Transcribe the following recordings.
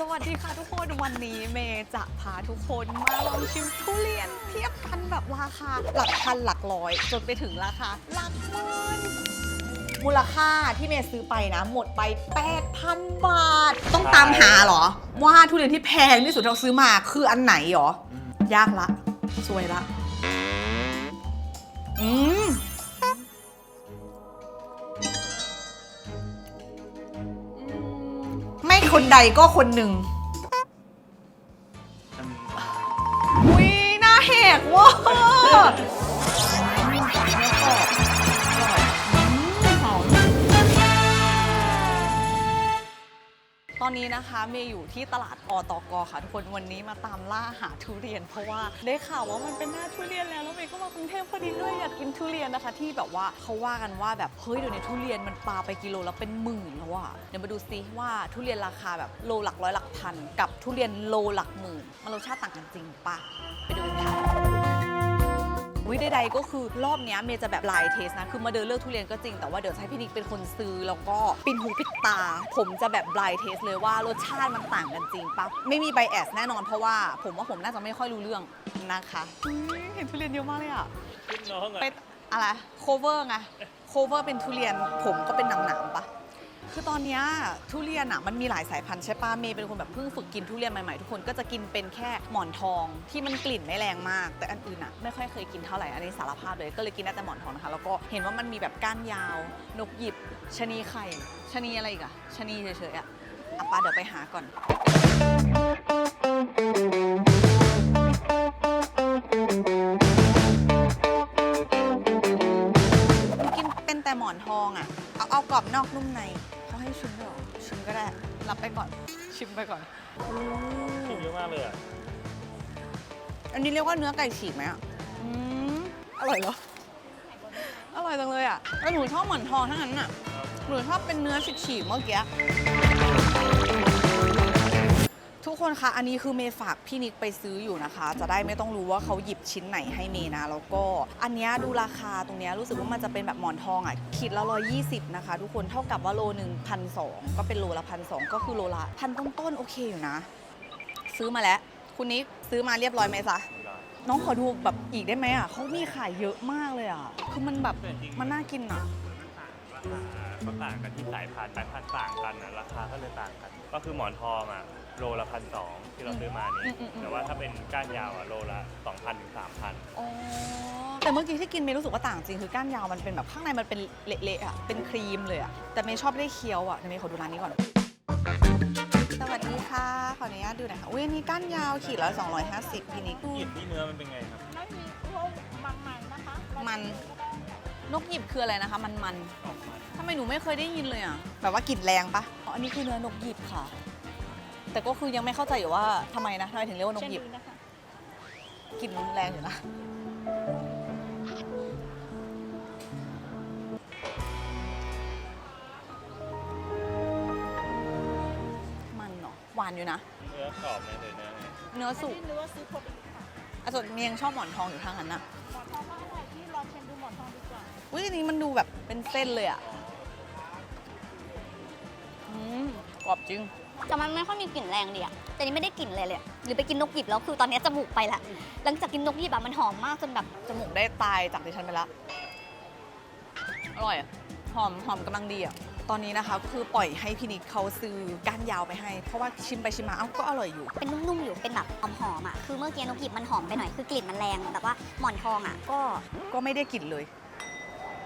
สวัสดีค่ะทุกคนวันนี้เมย์จะพาทุกคนมาลองชิมทุเรียนเทียบกันแบบราคาหลักพันหลักร้อย จนไปถึงราคาหลักหมื่นมูลค่าที่เมย์ซื้อไปนะ หมดไป 8,000 บาท ต้องตามหาเหรอ ว่าทุเรียนที่แพงที่สุดที่เราซื้อมาคืออันไหนเหรอ ยากละ สวยละ อืม ใดก็คนหนึ่งอุ้ยหน้าแหกเว่า ตอนนี้นะคะเมย์อยู่ที่ตลาดอตกค่ะทุกคนวันนี้มาตามล่าหาทุเรียน เพราะว่าได้ข่าวว่ามันเป็นหน้าทุเรียนแล้วแล้วเมย์ก็มากรุงเทพพอดีเลยอยากกินทุเรียนนะคะ ที่แบบว่าเขาว่ากันว่าแบบเฮ้ยเดี๋ยวนี้ทุเรียนมันปลาไปกิโลแล้วเป็นหมื่นแล้วอะเดี๋ยวมาดูซิว่าทุเรียนราคาแบบโลหลักร้อยหลักพันกับทุเรียนโลหลักหมื่นมันรสชาติต่างกันจริงปะไปดูกันค่ะ วิใดๆก็คือรอบเนี้ยเมย์จะแบบไลน์เทสนะ คือมาเดินเลือกทุเรียนก็จริง แต่ว่าเดี๋ยวจะให้พี่นิกเป็นคนซื้อแล้วก็ปินหูปิดตา ผมจะแบบไลน์เทสเลยว่ารสชาติมันต่างกันจริงปะไม่มีไบแอสแน่นอนเพราะว่าผมว่าผมน่าจะไม่ค่อยรู้เรื่องนะคะอุ๊ยเห็นทุเรียนเยอะมากเลยอะรุ่นน้องอะเป็นอะไรโคเวอร์ไงโคเวอร์เป็นทุเรียนผมก็เป็นหนังๆปะ คือตอนเนี้ยทุเรียนอะมันมีหลายสายพันธุ์ใช่ปะเมย์เป็นคนแบบเพิ่งฝึกกินทุเรียนใหม่ๆ ทุกคนก็จะกินเป็นแค่หมอนทองที่มันกลิ่นไม่แรงมาก แต่อันอื่นอะไม่ค่อยเคยกินเท่าไหร่อันนี้สารภาพเลยก็เลยกินได้แต่หมอนทองนะคะแล้วก็เห็นว่ามันมีแบบก้านยาว นกหยิบชะนีไข่ชะนีอะไรอีกอะชะนีเฉยๆอะอะปาเดี๋ยวไปหาก่อน กินเป็นแต่หมอนทองอะ เอาเอากรอบนอกนุ่มในเขาให้ชิมด้วยเหรอชิมก็ได้รับไปก่อน ชิมไปก่อนกินเยอะมากเลยอะ อันนี้เรียกว่าเนื้อไก่ฉีกไหมอะอืมอร่อยเหรอ อร่อยจังเลยอะแล้วหนูชอบหมอนทองทั้งนั้นอะ หนูชอบเป็นเนื้อฉีกๆเมื่อกี้ ทุกคนคะอันนี้คือเมย์ฝากพี่นิกไปซื้ออยู่นะคะ จะได้ไม่ต้องรู้ว่าเขาหยิบชิ้นไหนให้เมย์นะ แล้วก็อันนี้ดูราคาตรงนี้รู้สึกว่ามันจะเป็นแบบหมอนทองอะขีดละร้อยยี่สิบนะคะ ทุกคนเท่ากับว่าโลหนึ่งพันสองก็เป็นโลละพันสองก็คือโลละพันต้นๆโอเคอยู่นะ ซื้อมาแล้ว คุณนิกซื้อมาเรียบร้อยไหมจ๊ะน้องขอดูแบบอีกได้ไหมอะเขามีขายเยอะมากเลยอะคือมันแบบมันน่ากินอะ คาก็ต่างกันที่สายพันธุ์สายพันธุ์ต่างกันนะราคาก็เลยต่างกัน ก็คือหมอนทองอะโลละพันสองที่เราซื้อมาอืนี้มอืมอืม แต่ว่าถ้าเป็นก้านยาวอะโลละสองพันถึงสามพันอ๋อแต่เมื่อกี้ที่กินเมย์รู้สึกว่าต่างจริงคือก้านยาวมันเป็นแบบข้างในมันเป็นเละๆอะเป็นครีมเลยอะแต่เมย์ชอบได้เคี้ยวอะเดี๋ยวเมย์ขอดูร้านนี้ก่อน สวัสดีค่ะขออนุญาตดูหน่อยค่ะอุ้ยอันนี้ก้านยาวขีดละ250พี่นิก หยิบที่เนื้อมันเป็นไงครับไม่มีพวกมันๆนะคะมัน นกหยิบคืออะไรนะคะ มันมันๆ ทำไมหนูไม่เคยได้ยินเลยอะ แบบว่ากลิ่นแรงปะอ๋ออันนี้คือเนื้อนกหยิบค่ะ แต่ก็คือยังไม่เข้าใจอยู่ว่าทำไมนะทำไมถึงเรียกว่านกเช่นหยิบนี้นะคะกลิ่นแรงอยู่นะ มันเนาะหวานอยู่นะ เนื้อกรอบไหมเลยเนื้อไงเนื้อสุกที่เนื้อซื้อพอดีค่ะอะส่วนเมียงชอบหมอนทองอยู่ทางนั้นอะหมอนทองมากกว่าที่ลองเช็มดูหมอนทองดีกว่า อุ้ยอันนี้มันดูแบบเป็นเส้นเลยอะอื กรอบจริง แต่มันไม่ค่อยมีกลิ่นแรงดีอะแต่นี่ไม่ได้กลิ่นเลยเลยอะหรือไปกินนกหยิบแล้วคือตอนนี้จมูกไปละ หลังจากกินนกหยิบอะมันหอมมากจนแบบ จมูกได้ตายจากดิฉันไปแล้วอร่อยอะหอมหอมกำลังดีอะตอนนี้นะคะคือปล่อยให้พี่นิกเขาซื้อก้านยาวไปให้ เพราะว่าชิมไปชิมมาเอ้าก็อร่อยอยู่ เป็นนุ่มๆอยู่ เป็นแบบหอมๆอะคือเมื่อกี้นกหยิบมันหอมไปหน่อย คือกลิ่นมันแรง แต่ว่าหมอนทองอะก็ ก็ไม่ได้กลิ่นเลย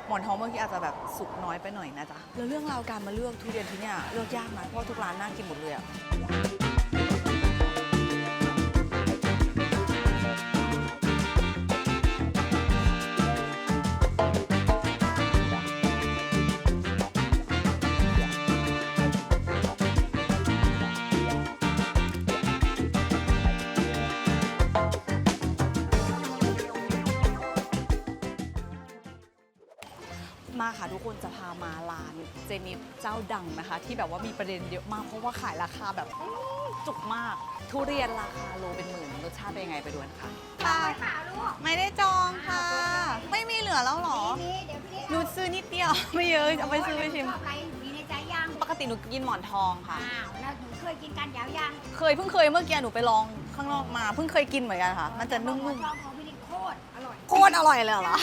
หมอนทองเมื่อกี้อาจจะแบบสุกน้อยไปหน่อยนะจ๊ะแล้วเรื่องราวการมาเลือกทุเรียนที่เนี่ยเลือกยากนะเพราะทุกร้านน่ากินหมดเลยอะ ค่ะทุกคนจะพามาร้านเจนิฟเจ้าดังนะคะ ที่แบบว่ามีประเด็นเยอะมากเพราะว่าขายราคาแบบอื้อจุกมาก ทุเรียนราคาโลเป็นหมื่นรสชาติเป็นยังไงไปดูกันค่ะค่ะไม่ได้จองค่ะ ไม่มีเหลือแล้วเหรอนี่เดี๋ยวพี่หนูซื้อนิดเดียว ไม่เยอะเอาไปซื้อไปชิมชอบอะไรมีในใจยังปกติหนูกินหมอนทองค่ะอ้าวแล้วหนูเคยกินกันยาวยังเคยเพิ่งเคยเมื่อกี้หนูไปลองข้างนอกมาเพิ่งเคยกินเหมือนกันค่ะ มันจะนุ่หมอมทองของพี่นิดโคตรอร่อยๆ โคตรอร่อยเลยเหรอ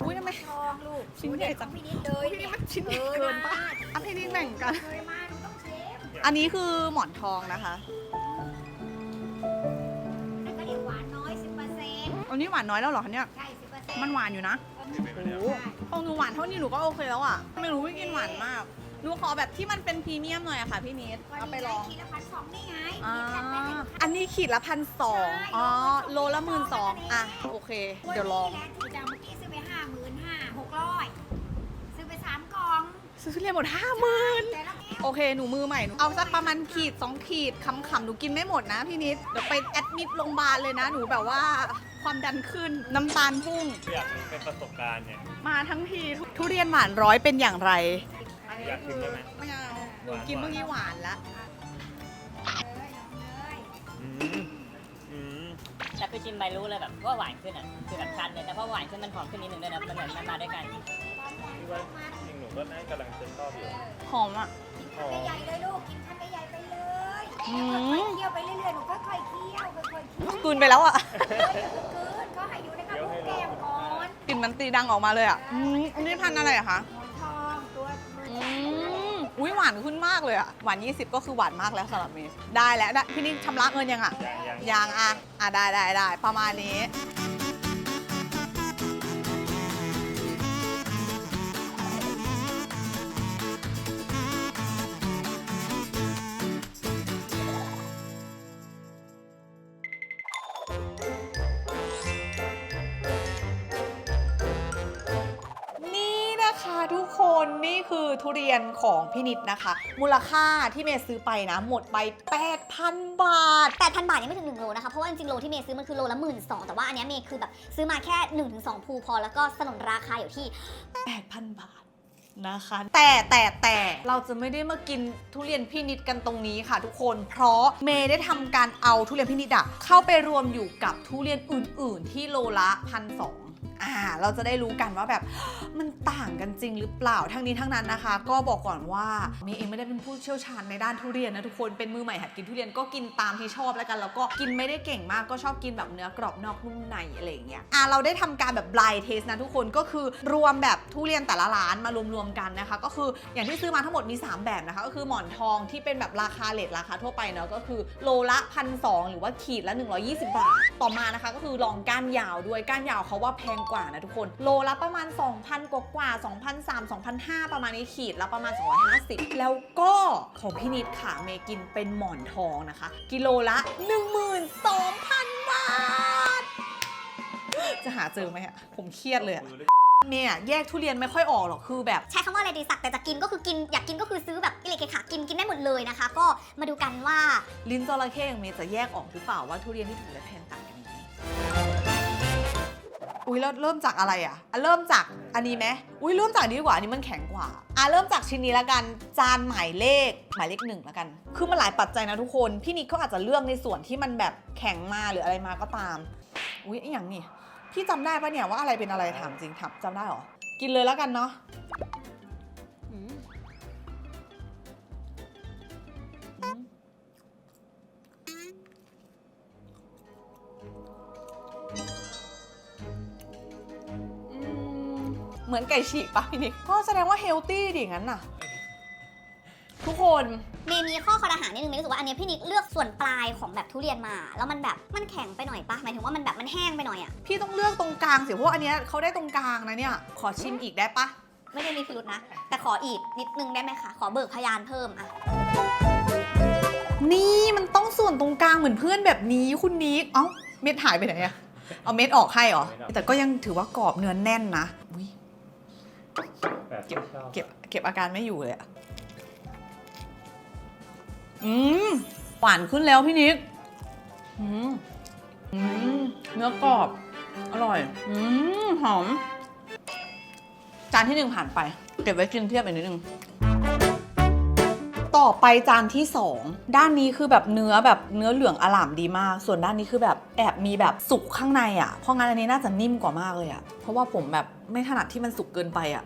อุ๊ยทำไมทองลูกชิ้นใหญ่จังของพี่นิดเลยพี่นี่มันชิ้นใหญ่เกินปะอันนี้แบ่งกัน เคยมาหนูต้องเชฟอันนี้คือหมอนทองนะคะ แล้วก็เดี๋ยวหวานน้อยสิบเปอร์เซ็นต์อันนี้หวานน้อยแล้วเหรอคะเนี่ย ใช่สิบเปอร์เซ็นต์มันหวานอยู่นะของหนูหวานเท่านี้หนูก็โอเคแล้วอะ ไม่รู้ไม่กินหวานมาก หนูขอแบบที่มันเป็นพรีเมียมหน่อยอะค่ะพี่นิดเอาไปลองขีดละพันสองนี่ไงอ่าขีดละพันอันนี้ขีดละพันสองอ๋อ โลละหมื่นสองอะ โอเค เดี๋ยวลองวันนี้แหละที่จะเมื่อกี้ซื้อไปห้าหมื่นห้าหกร้อยซื้อไปสามกล่องซื้อทุเรียนหมดห้าหมื่นแต่ละแก้วโอเค หนูมือใหม่หนูเอาสักประมาณขีดสองขีดคำๆหนูกินไม่หมดนะพี่นิด เดี๋ยวไปแอดมิดโรงพยาบาลเลยนะ หนูแบบว่าความดันขึ้นน้ำตาลพุ่ง อยากเป็นประสบการณ์เนี่ยมาทั้งทีทุทุเรียนหวานร้อยเป็นอย่างไร อยากชิมได้ไหมไม่เอาหนูกินเมื่อกี้หวานละอืมอืมแต่คือชิมไปรู้เลยแบบว่าหวานขึ้นอะคือแบบชัดเลยแต่พอหวานขึ้นมันหอมขึ้นนิดนึงด้วยนะมันเหมือนมันมาด้วยกันพี่ว่าจริงหนูก็น่ากำลังจะชอบอยู่หอมอะ กินคำใหญ่ๆเลยลูก กินคำใหญ่ๆไปเลยอืม ค่อยๆเคี่ยวไปเรื่อยๆหนูค่อยๆเคี่ยวค่อยๆเคี่ยวกลืนไปแล้วอะเฮ้ยอย่าเพิ่งกลืนเขาให้อยู่ในกระปุกแก้มก่อนกลิ่นมันตีดังออกมาเลยอะอืมอันนี้พันธุ์อะไรอะคะ หวานขึ้นมากเลยอะหวาน 20 ก็คือหวานมากแล้วสำหรับเมย์ได้แล้วได้พี่นี่ชำระเงินยังอะยังยังยังอะอะได้ได้ได้ประมาณนี้นี่ ทุกคนนี่คือทุเรียนของพี่นิดนะคะ มูลค่าที่เมย์ซื้อไปนะ หมดไป 8,000 บาท 8,000 บาทยังไม่ถึง 1 โลนะคะ เพราะว่าจริงๆ โลที่เมย์ซื้อมันคือโลละหมื่นสองแต่ว่าอันเนี้ยเมย์คือแบบซื้อมาแค่ 1-2 ภูพอแล้วก็สนนราคาอยู่ที่ 8,000 บาทนะคะแต่แต่แต่เราจะไม่ได้มากินทุเรียนพี่นิดกันตรงนี้ค่ะทุกคน เพราะเมย์ได้ทำการเอาทุเรียนพี่นิดอะเข้าไปรวมอยู่กับทุเรียนอื่น ๆ ที่โลละพันสอง อ่าเราจะได้รู้กันว่าแบบมันต่างกันจริงหรือเปล่าทั้งนี้ทั้งนั้นนะคะ ก็บอกก่อนว่าเมย์เองไม่ได้เป็นผู้เชี่ยวชาญในด้านทุเรียนนะทุกคนเป็นมือใหม่หัดกินทุเรียนก็กินตามที่ชอบแล้วกันแล้วก็กินไม่ได้เก่งมากก็ชอบกินแบบเนื้อกรอบนอกนุ่มในอะไรอย่างเงี้ยอะเราได้ทำการแบบ blind taste นะทุกคนก็คือรวมแบบทุเรียนแต่ละร้านมารวมๆกันนะคะ ก็คืออย่างที่ซื้อมาทั้งหมดมี 3 แบบนะคะ ก็คือหมอนทองที่เป็นแบบราคาเลทราคาทั่วไปเนาะก็คือโลละพันสหรือว่าขีดละ 120 บาท ต่อมานะคะ ก็คือลองก้านยาวด้วยก้านยาวเขาว่าแพงกว่านะทุกคน โลละประมาณ 2,000 กว่ากว่า2,300 2,500ประมาณนี้ขีดละประมาณ 250 แล้วก็ของพี่นิดค่ะเมกินเป็นหมอนทองนะคะ กิโลละ 12,000 บาท จะหาเจอไหมอะผมเครียดเลยอะเมย์อะแยกทุเรียนไม่ค่อยออกหรอกคือแบบใช้คำว่าอะไรดีสักแต่จะกินก็คือกินอยากกินก็คือซื้อแบบกิเลกขากินกินได้หมดเลยนะคะ ก็มาดูกันว่าลิ้นจระเข้อย่างเมย์จะแยกออกหรือเปล่าว่าทุเรียนที่ถูกและแพ อุ้ยเราเริ่มจากอะไรอะอะเริ่มจากอันนี้ไหมอุ้ยเริ่มจากนี้ดีกว่าอันนี้มันแข็งกว่าอะเริ่มจากชิ้นนี้ละกันจานหมายเลขหมายเลขหนึ่งละกัน คือมันหลายปัจจัยนะทุกคนพี่นิกเขาอาจจะเลือกในส่วนที่มันแบบแข็งมาหรืออะไรมาก็ตามอุ้ยไออย่างนี้พี่จำได้ปะเนี่ยว่าอะไรเป็นอะไรถามจริงถามจำได้เหรอกินเลยแล้วกันเนาะ มือนไก่ฉีกปะพี่นิกก็แสดงว่าเฮลตี้ดิงั้นน่ะ ทุกคนเมย์มีข้อคอรหานิดนึงเมย์รู้สึกว่าอันเนี้ยพี่นิกเลือกส่วนปลายของแบบทุเรียนมา แล้วมันแบบมันแข็งไปหน่อยปะหมายถึงว่ามันแบบมันแห้งไปหน่อยอะพี่ต้องเลือกตรงกลางสิเพราะว่าอันเนี้ยเขาได้ตรงกลางนะเนี่ย ขอชิมอีกได้ปะไม่ได้มีพิรุษนะ แต่ขออีกนิดนึงได้ไหมคะขอเบิกพยานเพิ่มอะนี่มันต้องส่วนตรงกลางเหมือนเพื่อนแบบนี้คุณนิกเอ้าเม็ดหายไปไหนอะเอาเม็ดออกให้เหรอแต่ก็ยังถือว่ากรอบเนื้อแน่นนะอุ๊ย แบบเก็ที่บชอบเก็บเก็บอาการไม่อยู่เลยอะอืมหวานขึ้นแล้วพี่นิกอืมอืมเนื้อกรอบ อร่อย อืมหอม จานที่หนึ่งผ่านไป เก็บไว้กินเทียบอีกนิดนึง ต่อไปจานที่ 2 ด้านนี้คือแบบเนื้อแบบเนื้อเหลืองอล่ามดีมาก ส่วนด้านนี้คือแบบแอบมีแบบสุกข้างในอะ่ะ เพราะงั้นอันนี้น่าจะนิ่มกว่ามากเลยอะ่ะ เพราะว่าผมแบบไม่ถนัดที่มันสุกเกินไปอะ่ะ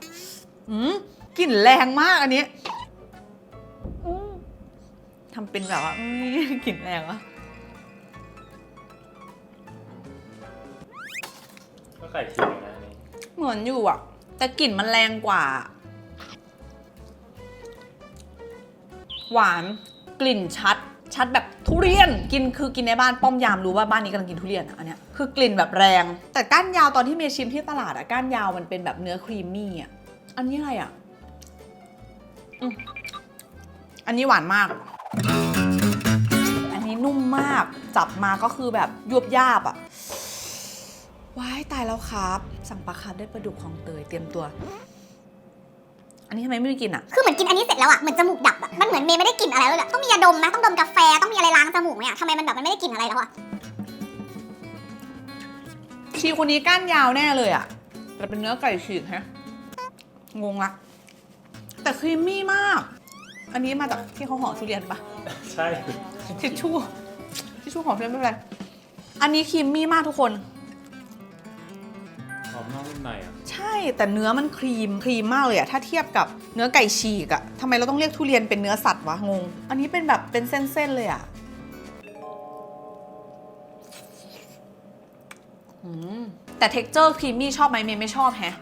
อืมกลิ่นแรงมากอันนี้ทำเป็นแบบว่าอืมกลิ่นแรงวะก็ไก่ฉีกนะอันนี่เหมือนอยู่อะแต่กลิ่นมันแรงกว่า หวานกลิ่นชัด ชัดแบบทุเรียนกินคือกินในบ้านป้อมยามรู้ว่าบ้านนี้กำลังกินทุเรียนอะอันเนี้ยคือกลิ่นแบบแรง แต่ก้านยาวตอนที่เมย์ชิมที่ตลาดอะก้านยาวมันเป็นแบบเนื้อครีมมี่อะ อันนี้อะไรอะอืมอันนี้หวานมาก อันนี้นุ่มมาก จับมาก็คือแบบยวบยาบอะว้ายตายแล้วครับ สั่งปลาคาร์ฟได้ปลาดุกของเตยเตรียมตัว อันนี้ทำไมไม่มีกลินอะคือเหมือนกินอันนี้เสร็จแล้วอะ เหมือนจมูกดับอะ มันเหมือนเมย์ไม่ได้กลิ่นอะไรเลยอะต้องมียาดมไหมต้องดมกาแฟ ต้องมีอะไรล้างจมูกไหมอะทำไมมันแบบมันไม่ได้กลิ่นอะไรแล้วอะ ชีคนนี้ก้านยาวแน่เลยอะแต่เป็นเนื้อไก่ฉีกฮะ งงละ แต่ครีมมี่มาก อันนี้มาจากที่เขาห่อทุเรียนปะใช่ทิชชู่ทิชชู่ห่อทุเรียนไม่เป็นไร อันนี้ครีมมี่มากทุกคน หอมนอกนุ่มในอะใช่แต่เนื้อมันครีมครีมมากเลยอะถ้าเทียบกับเนื้อไก่ฉีกอะทำไมเราต้องเรียกทุเรียนเป็นเนื้อสัตว์วะงง อันนี้เป็นแบบเป็นเส้นๆเลยอะอืมแต่เท็กเจอร์ครีมมี่ชอบไหมเมย์ไม่ชอบแฮะ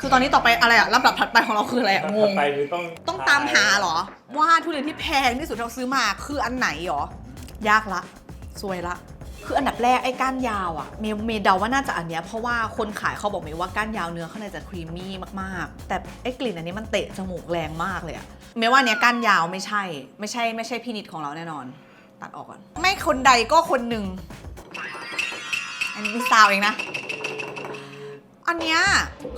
คือตอนนี้ต่อไปอะไรอะลำดับถัดไปของเราคืออะไรอะงง ไปคือต้องต้องตามหาเหรอ ว่าทุเรียนที่แพงที่สุดที่เราซื้อมาคืออันไหนหรอ ยากละซวยละ คืออันดับแรกไอ้ก้านยาวอะเมย์เมย์เดาว่าน่าจะอันเนี้ยเพราะว่าคนขายเขาบอกเมย์ว่าก้านยาวเนื้อข้างในจะครีมมี่มากๆ แต่ไอ้กลิ่นอันนี้มันเตะจมูกแรงมากเลยอะเมย์ว่าเนี้ยก้านยาวไม่ใช่ ไม่ใช่ไม่ใช่พี่นิดของเราแน่นอน ตัดออกก่อน ไม่คนใดก็คนหนึ่ง อันนี้มีซาวเองนะ อันเนี้ย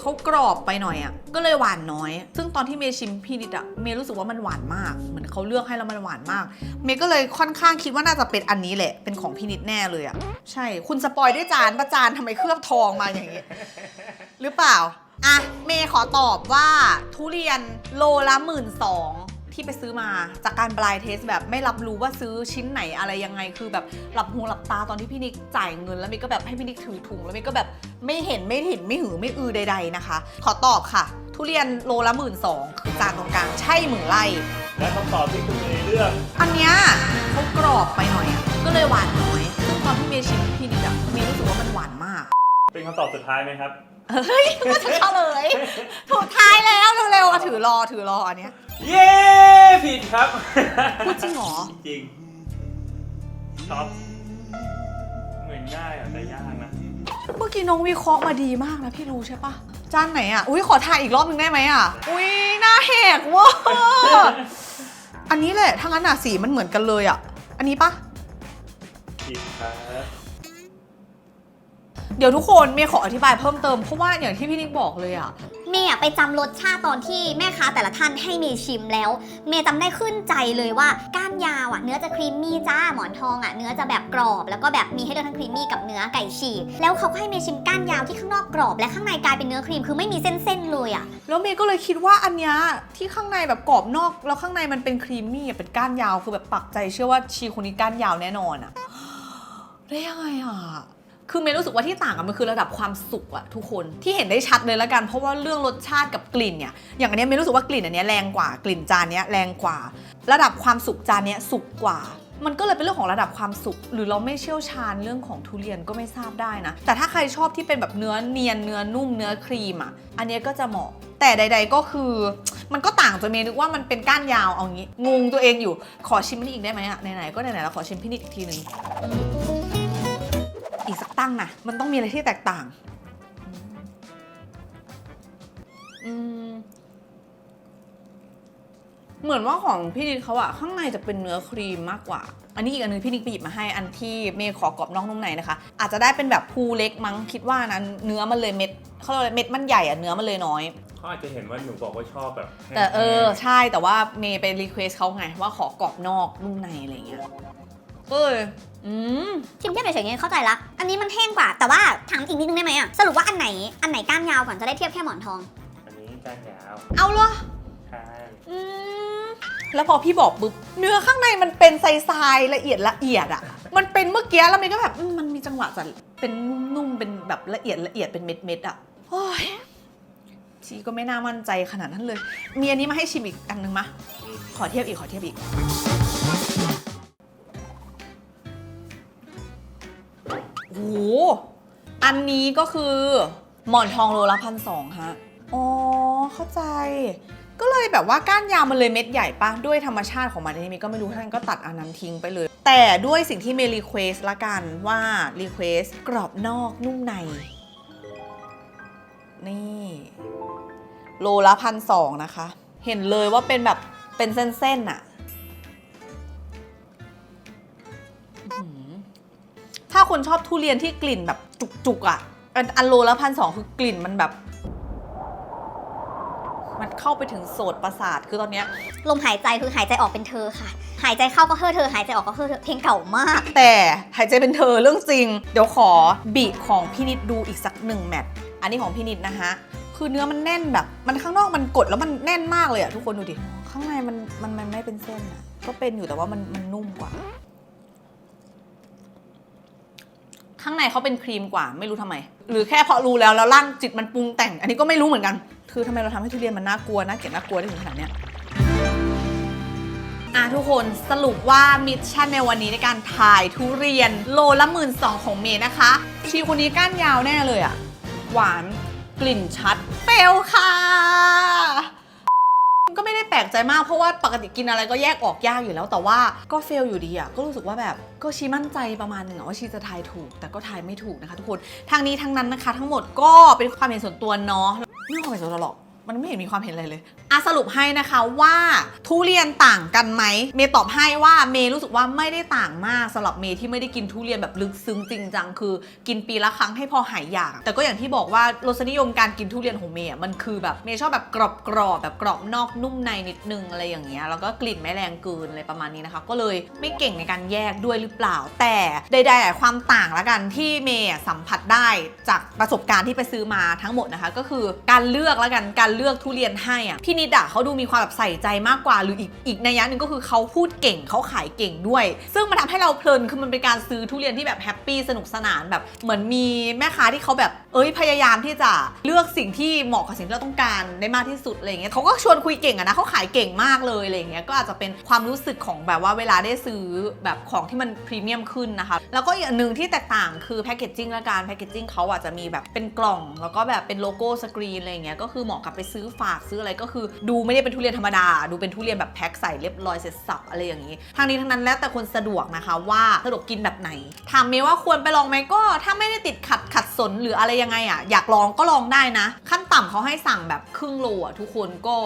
เขากรอบไปหน่อยอะ่ะ ก็เลยหวานน้อย ซึ่งตอนที่เมย์ชิมพี่นิดอะเมย์รู้สึกว่ามันหวานมาก เหมือนเขาเลือกให้แล้วมันหวานมาก เมย์ก็เลยค่อนข้างคิดว่าน่าจะเป็นอันนี้แหละ เป็นของพี่นิดแน่เลยอะ่ะ ใช่ คุณสปอยด้วยจานประจานทำไมเคลือบทองมาอย่างนี้ หรือเปล่า อะ เมย์ขอตอบว่าทุเรียนโลละหมื่นสอง ที่ไปซื้อมาจากการบลายเทสแบบไม่รับรู้ว่าซื้อชิ้นไหนอะไรยังไง คือแบบหลับหูหลับตาตอนที่พี่นิกจ่ายเงิน แล้วมย์ก็แบบให้พี่นิกถือถุงแล้วมย์ก็แบบไม่เห็นไม่เห็นไม่หือไม่อือใด ๆนะคะ ขอตอบค่ะ ทุเรียนโลละหมื่นสองคือจานตรงกลางใช่หมื่นไร่และคำตอบที่คุณเมย์เลือกอันเนี้ยเขากรอบไปหน่อยอะก็เลยหวานน้อยซึ่งตอนที่เมย์ชิมพี่นิกอะเมย์รู้สึกว่ามันหวานมาก เป็นคำตอบสุดท้ายไหมครับ เฮ้ยก็จะเฉลย ถูกท้ายแล้วเร็วๆอะถือรอถือรออันเนี้ยเย้ผิดครับ พูดจริงเหรอ จริงช็อปเหมือนง่ายอะแต่ยากนะ เมื่อกี้น้องวิเคราะห์มาดีมากนะพี่รู้ใช่ปะจานไหนอะ อุ้ยขอถ่ายอีกรอบนึงได้ไหมอะ อุ้ยหน้าแหกเวะอันนี้แหละถ้างั้นอะสีมันเหมือนกันเลยอะ อันนี้ปะ เดี๋ยวทุกคนเมย์ขออธิบายเพิ่มเติม เพราะว่าอย่างที่พี่นิกบอกเลยอะเมย์อะไปจำรสชาติตอนที่แม่ค้าแต่ละท่านให้เมย์ชิมแล้ว เมย์จำได้ขึ้นใจเลยว่าก้านยาวอะเนื้อจะครีมมี่จ้าหมอนทองอะเนื้อจะแบบกรอบ แล้วก็แบบมีให้เลือกทั้งครีมมี่กับเนื้อไก่ฉีกแล้วเขาก็ให้เมย์ชิมก้านยาวที่ข้างนอกกรอบ และข้างในกลายเป็นเนื้อครีมคือไม่มีเส้นๆเลยอะแล้วเมย์ก็เลยคิดว่าอันเนี้ยที่ข้างในแบบกรอบนอกแล้วข้างในมันเป็นครีมมี่อะเป็นก้านยาวคือแบบปักใจเชื่อว่าชีคนนี้ก้านยาวแน่นอนอะได้ยังไงอะ คือเมย์รู้สึกว่าที่ต่างกันมันคือระดับความสุกอะทุกคนที่เห็นได้ชัดเลยละกัน เพราะว่าเรื่องรสชาติกับกลิ่นเนี่ยอย่างอันนี้เมย์รู้สึกว่ากลิ่นอันนี้แรงกว่ากลิ่นจานนี้แรงกว่า ระดับความสุกจานนี้สุกกว่ามันก็เลยเป็นเรื่องของระดับความสุกหรือเราไม่เชี่ยวชาญเรื่องของทุเรียนก็ไม่ทราบได้นะ แต่ถ้าใครชอบที่เป็นแบบเนื้อเนียนเนื้อนุ่มเนื้อครีมอะอันนี้ก็จะเหมาะ แต่ใด ๆก็คือ มันก็ต่างจากเมย์นึกว่ามันเป็นก้านยาวเอางี้งงตัวเองอยู่ขอชิมพี่อีกได้ไหมอะไหนๆก็ไหนๆแล้วขอชิมพี่นิกอีกทีหนึ่ง อีกสักตั้งนะมันต้องมีอะไรที่แตกต่าง อืม เหมือนว่าของพี่นิดเขาอะข้างในจะเป็นเนื้อครีมมากกว่า อันนี้อีกอันนึงพี่นิกไปหยิบมาให้อันที่เมย์ขอกรอบนอกนุ่มในนะคะ อาจจะได้เป็นแบบภูเล็กมั้งคิดว่านั้นเนื้อมันเลยเม็ดเขาเรียกอะไรเม็ดมันใหญ่อะเนื้อมันเลยน้อยเขาอาจจะเห็นว่าหนูบอกว่าชอบแบบแต่เออ ใช่แต่ว่าเมย์ไปรีเควสเขาไงว่าขอกรอบนอกนุ่มในอะไรอย่างเงี้ยก็ เลยอืมชิมเทียบเฉยๆไงเข้าใจละ อันนี้มันแห้งกว่า แต่ว่าถามอีกนิดนึงได้ไหมอะสรุปว่าอันไหน อันไหนก้านยาวก่อนจะได้เทียบแค่หมอนทอง อันนี้ก้านยาวเอาเลยใช่อืมแล้วพอพี่บอกปุ๊บเนื้อข้างในมันเป็นทรายๆละเอียดละเอียดอะมันเป็นเมื่อกี้แล้วเมย์ก็แบบอืมมันมีจังหวะจะเป็นนุ่มๆเป็นแบบละเอียดละเอียดเป็นเม็ดๆอะโอ้ยชีก็ไม่น่ามั่นใจขนาดนั้นเลย มีอันนี้มาให้ชิมอีกอันนึงมะ ขอเทียบอีกขอเทียบอีก โอ้โหอันนี้ก็คือหมอนทองโลละพันสองฮะ อ๋อ เข้าใจ ก็เลยแบบว่าก้านยาวมันเลยเม็ดใหญ่ปะด้วยธรรมชาติของมันอันนี้เมย์ก็ไม่รู้ท่านก็ตัดอันนั้นทิ้งไปเลย แต่ด้วยสิ่งที่เมรีเควสละกันว่ารีเควสกรอบนอกนุ่มใน นี่ โลละพันสองนะคะ เห็นเลยว่าเป็นแบบเป็นเส้นๆอะาคนชอบทุเรียนที่กลิ่นแบบจุกๆอะอันอันโลละพันสองคือกลิ่นมันแบบ มันเข้าไปถึงโสดประสาทคือตอนเนี้ยลมหายใจคือหายใจออกเป็นเธอค่ะ หายใจเข้าก็เฮ่อเธอ หายใจออกก็เฮ่อเธอเพลงเก่ามาก แต่หายใจเป็นเธอเรื่องจริง เดี๋ยวขอบีบของพี่นิดดูอีกสักหนึ่งแมทอันนี้ของพี่นิดนะฮะคือเนื้อมันแน่นแบบ มันข้างนอกมันกดแล้วมันแน่นมากเลยอะทุกคนดูดิข้างในมันมันมันไม่เป็นเส้นอะก็เป็นอยู่แต่ว่ามันมันนุ่มกว่า ข้างในเขาเป็นครีมกว่าไม่รู้ทำไม หรือแค่เพราะรู้แล้วแล้วร่างจิตมันปรุงแต่ง อันนี้ก็ไม่รู้เหมือนกัน คือทำไมเราทำให้ทุเรียนมันน่ากลัวน่าเกลียดน่ากลัวได้ถึงขนาดเนี้ยอะทุกคนสรุปว่ามิชชั่นในวันนี้ในการถ่ายทุเรียนโลละหมื่นสองของเมย์นะคะชีคนนี้ก้านยาวแน่เลยอะหวานกลิ่นชัดเฟลค่ะ ก็ไม่ได้แปลกใจมากเพราะว่าปกติกินอะไรก็แยกออกยากอยู่แล้ว แต่ว่าก็เฟลอยู่ดีอะก็รู้สึกว่าแบบก็ชีมั่นใจประมาณหนึ่งอะว่าชีจะทายถูก แต่ก็ทายไม่ถูกนะคะทุกคนทางนี้ทางนั้นนะคะ ทั้งหมดก็เป็นความเห็นส่วนตัวเนาะไม่ความเห็นส่วนตัวหรอก มันไม่เห็นมีความเห็นอะไรเลยอะสรุปให้นะคะว่าทุเรียนต่างกันไหม เมย์ตอบให้ว่าเมย์รู้สึกว่าไม่ได้ต่างมากสำหรับเมย์ที่ไม่ได้กินทุเรียนแบบลึกซึ้งจริงจังคือ กินปีละครั้งให้พอหายอยาก แต่ก็อย่างที่บอกว่ารสนิยมการกินทุเรียนของเมย์มันคือแบบเมย์ชอบแบบกรอบๆแบบกรอบนอกนุ่มในนิดนึงอะไรอย่างเงี้ยแล้วก็กลิ่นไม่แรงเกินอะไรประมาณนี้นะคะ ก็เลยไม่เก่งในการแยกด้วยหรือเปล่า แต่ใดๆความต่างละกันที่เมย์สัมผัสได้จากประสบการณ์ที่ไปซื้อมาทั้งหมดนะคะ ก็คือการเลือกละกันการเลือกทุเรียนให้อะพี่นิดอะเขาดูมีความแบบใส่ใจมากกว่าหรืออีกอีกในยะหนึ่งก็คือเขาพูดเก่งเขาขายเก่งด้วย ซึ่งมันทำให้เราเพลินคือมันเป็นการซื้อทุเรียนที่แบบแฮปปี้สนุกสนานแบบเหมือนมีแม่ค้าที่เขาแบบเอ้ยพยายามที่จะเลือกสิ่งที่เหมาะกับสิ่งที่เราต้องการได้มากที่สุดอะไรเงี้ยเขาก็ชวนคุยเก่งอะนะเขาขายเก่งมากเลยอะไรเงี้ยก็อาจจะเป็นความรู้สึกของแบบว่าเวลาได้ซื้อแบบของที่มันพรีเมียมขึ้นนะคะแล้วก็อีกอันหนึ่งที่แตกต่างคือแพคเกจจิ้งละกันแพคเกจจิ้งเขาอาจจะมีแบบเป็นกล่อง แล้วก็แบบเป็นโลโก้สกรีนอะไรเงี้ยก็คือเหมาะกับไปซื้อฝากซื้ออะไรก็คือ ดูไม่ได้เป็นทุเรียนธรรมดา ดูเป็นทุเรียนแบบแพ็คใส่เรียบร้อยเสร็จสับอะไรอย่างนี้ทางนี้ทั้งนั้นแล้วแต่คนสะดวกนะคะว่าสะดวกกินแบบไหนถามเมย์ว่าควรไปลองไหมก็ถ้าไม่ได้ติดขัดขัดสนหรืออะไรยังไงอะอยากลองก็ลองได้นะ ขั้นต่ำเขาให้สั่งแบบครึ่งโลอะทุกคนก็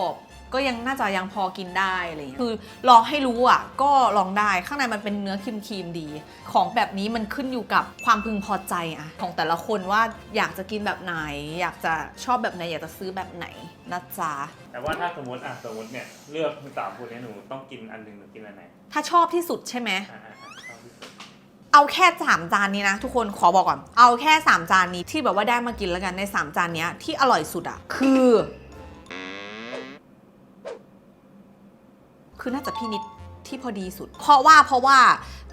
ก็ยังน่าจะยังพอกินได้อะไรอย่างเงี้ยคือลองให้รู้อะก็ลองได้ข้างในมันเป็นเนื้อครีมครีมๆดี ของแบบนี้มันขึ้นอยู่กับความพึงพอใจอะของแต่ละคนว่าอยากจะกินแบบไหน อยากจะชอบแบบไหนอยากจะซื้อแบบไหนนะจ๊ะแต่ว่าถ้าสมมติอะสมมติเนี่ยเลือกสามคนเนี้หนูต้องกินอันหนึ่งหนูกินอันไหนถ้าชอบที่สุดใช่ไหมอ่าอ่าอ่าชอบที่สุดเอาแค่สามจานนี้นะ ทุกคนขอบอกก่อน เอาแค่สามจานนี้ที่แบบว่าได้มากินแล้วกันในสามจานเนี้ยที่อร่อยสุดอะคือ คือน่าจะพี่นิดที่พอดีสุด เพราะว่าเพราะว่า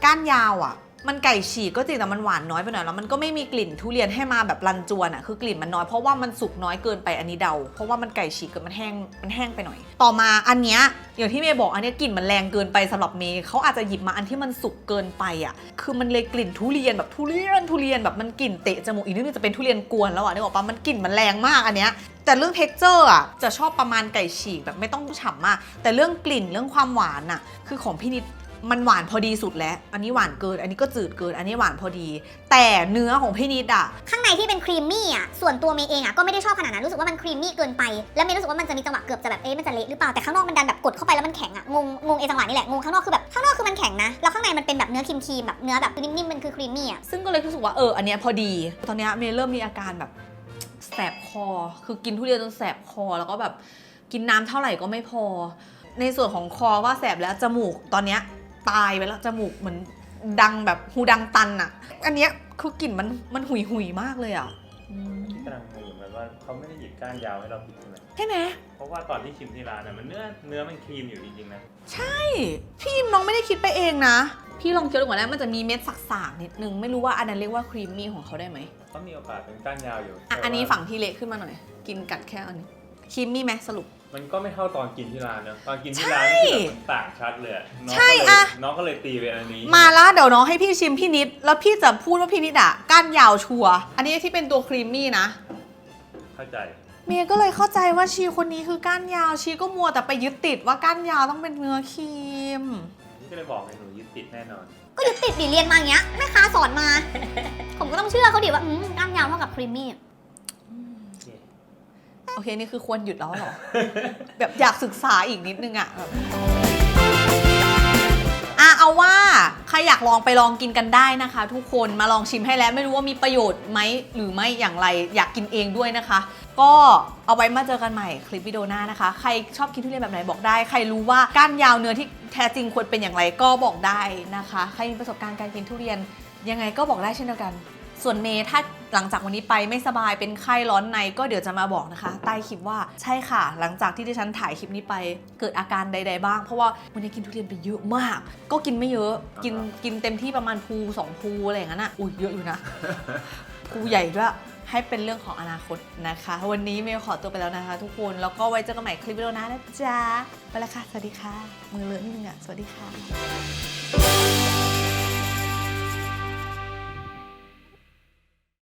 ก้านยาวอะ มันไก่ฉีกก็จริงแต่มันหวานน้อยไปหน่อยแล้วมันก็ไม่มีกลิ่นทุเรียนให้มาแบบรันจวนอะคือกลิ่นมันน้อยเพราะว่ามันสุกน้อยเกินไปอันนี้เดา เพราะว่ามันไก่ฉีกเกินมันแห้งมันแห้งไปหน่อย ต่อมาอันเนี้ยอย่างที่เมย์บอกอันเนี้ยกลิ่นมันแรงเกินไปสำหรับเมย์เขาอาจจะหยิบมาอันที่มันสุกเกินไปอะคือมันเลยกลิ่นทุเรียนแบบทุเรียนทุเรียนแบบมันกลิ่นเตะจมูกอีกนิดนึงจะเป็นทุเรียนกวนแล้วอะนึกออกปะมันกลิ่นมันแรงมากอันเนี้ยแต่เรื่อง t e x t อร์อะจะชอบประมาณไก่ฉีกแบบไม่ต้องฉ่ำมาก แต่เรื่องกลิ่นเรื่องความหวานอะคือของพี่นิด มันหวานพอดีสุดแล้ว อันนี้หวานเกิน อันนี้ก็จืดเกิน อันนี้หวานพอดี แต่เนื้อของพี่นิดอะข้างในที่เป็นครีมมี่อะ ส่วนตัวเมย์เองอะก็ไม่ได้ชอบขนาดนั้นรู้สึกว่ามันครีมมี่เกินไป แล้วเมย์รู้สึกว่ามันจะมีจังหวะเกือบจะแบบเอ๊ะมันจะเละหรือเปล่า แต่ข้างนอกมันดันแบบกดเข้าไปแล้วมันแข็งอะ งง งงเอจังหวะนี่แหละ งงข้างนอกคือแบบข้างนอกคือมันแข็งนะ แล้วข้างในมันเป็นแบบเนื้อครีมครีมๆแบบเนื้อแบบนิ่มๆมันคือครีมมี่อะ ซึ่งก็เลยรู้สึกว่าเอออันเนี้ยพอดี ตอนเนี้ยเมย์เริ่มมีอาการแบบแสบคอ คือกินทุเรียนจนแสบคอ แล้วก็แบบกินน้ำเท่าไหร่ก็ไม่พอ ในส่วนของคอว่าแสบแล้วจมูกตอนเนี้ย ตายไปแล้วจมูกเหมือนดังแบบหูดังตันอะอันเนี้ยคือกลิ่นมันมันหุยหุยๆมากเลยอะอืมกำลังงงอยู่เหมือนว่าเขาไม่ได้หยิบก้านยาวให้เรากินใช่ไหมใช่ไหมเพราะว่าตอนที่ชิมที่ร้านน่ะมันเนื้อเนื้อมันครีมอยู่จริงๆนะใช่พี่น้องไม่ได้คิดไปเองนะ พี่ลองเคี้ยวดูก่อนนะมันจะมีเม็ดสักๆนิดนึงไม่รู้ว่าอันนั้นเรียกว่าครีมมี่ของเขาได้ไหมก็มีโอกาสเป็นก้านยาวอยู่อะแต่อันนี้ว่าฝั่งพี่เละขึ้นมาหน่อย กินกัดแค่อันนี้ครีมมี่ไหมสรุป มันก็ไม่เท่าตอนกินที่ร้านนะตอนกินที่ใช่ร้านนี่คือแบบมันต่างชัดเลยอะน้องใช่ก็เลยอะ น้องก็เลยตีไปอันนี้มาแล้วเดี๋ยวน้องให้พี่ชิมพี่นิด แล้วพี่จะพูดว่าพี่นิดอะก้านยาวชัวร์อันนี้ที่เป็นตัวครีมมี่นะ เข้าใจ เมย์ก็เลยเข้าใจว่าชีคนนี้คือก้านยาวชีก็มัวแต่ไปยึดติดว่าก้านยาวต้องเป็นเนื้อครีม นี่ก็เลยบอกให้หนูยึดติดแน่นอน ก็ยึดติดดิเรียนมาอย่างเงี้ยแม่ค้าสอนมา ผมก็ต้องเชื่อเขาดิว่าอืมกล้ามยาวเท่ากับครีมมี่ โอเค นี่คือควรหยุดแล้วเหรอ แบบอยากศึกษาอีกนิดนึงอะแบบอะเอาว่าใครอยากลองไปลองกินกันได้นะคะ ทุกคนมาลองชิมให้แล้วไม่รู้ว่ามีประโยชน์ไหมหรือไม่อย่างไรอยากกินเองด้วยนะคะ ก็เอาไว้มาเจอกันใหม่คลิปวิดีโอหน้านะคะ ใครชอบกินทุเรียนแบบไหนบอกได้ ใครรู้ว่าก้านยาวเนื้อที่แท้จริงควรเป็นอย่างไรก็บอกได้นะคะ ใครมีประสบการณ์การกินทุเรียนยังไงก็บอกได้เช่นเดียวกัน ส่วนเมย์ถ้าหลังจากวันนี้ไปไม่สบายเป็นไข้ร้อนในก็เดี๋ยวจะมาบอกนะคะ ใต้คลิปว่าใช่ค่ะ หลังจากที่ดิฉันถ่ายคลิปนี้ไปเกิดอาการใด ๆ บ้าง เพราะว่าวันนี้กินทุเรียนไปเยอะมาก ก็กินไม่เยอะกินกินเต็มที่ประมาณภูสองภูอะไรอย่างนั้นอะอุ้ยเยอะอยู่นะภูใหญ่ด้วยให้เป็นเรื่องของอนาคตนะคะ วันนี้เมย์ขอตัวไปแล้วนะคะ ทุกคนแล้วก็ไว้เจอกันใหม่คลิปวิดีโอหน้านะจ๊ะไปแล้วค่ะสวัสดีค่ะมือเลอะนิดนึงอะสวัสดีค่ะ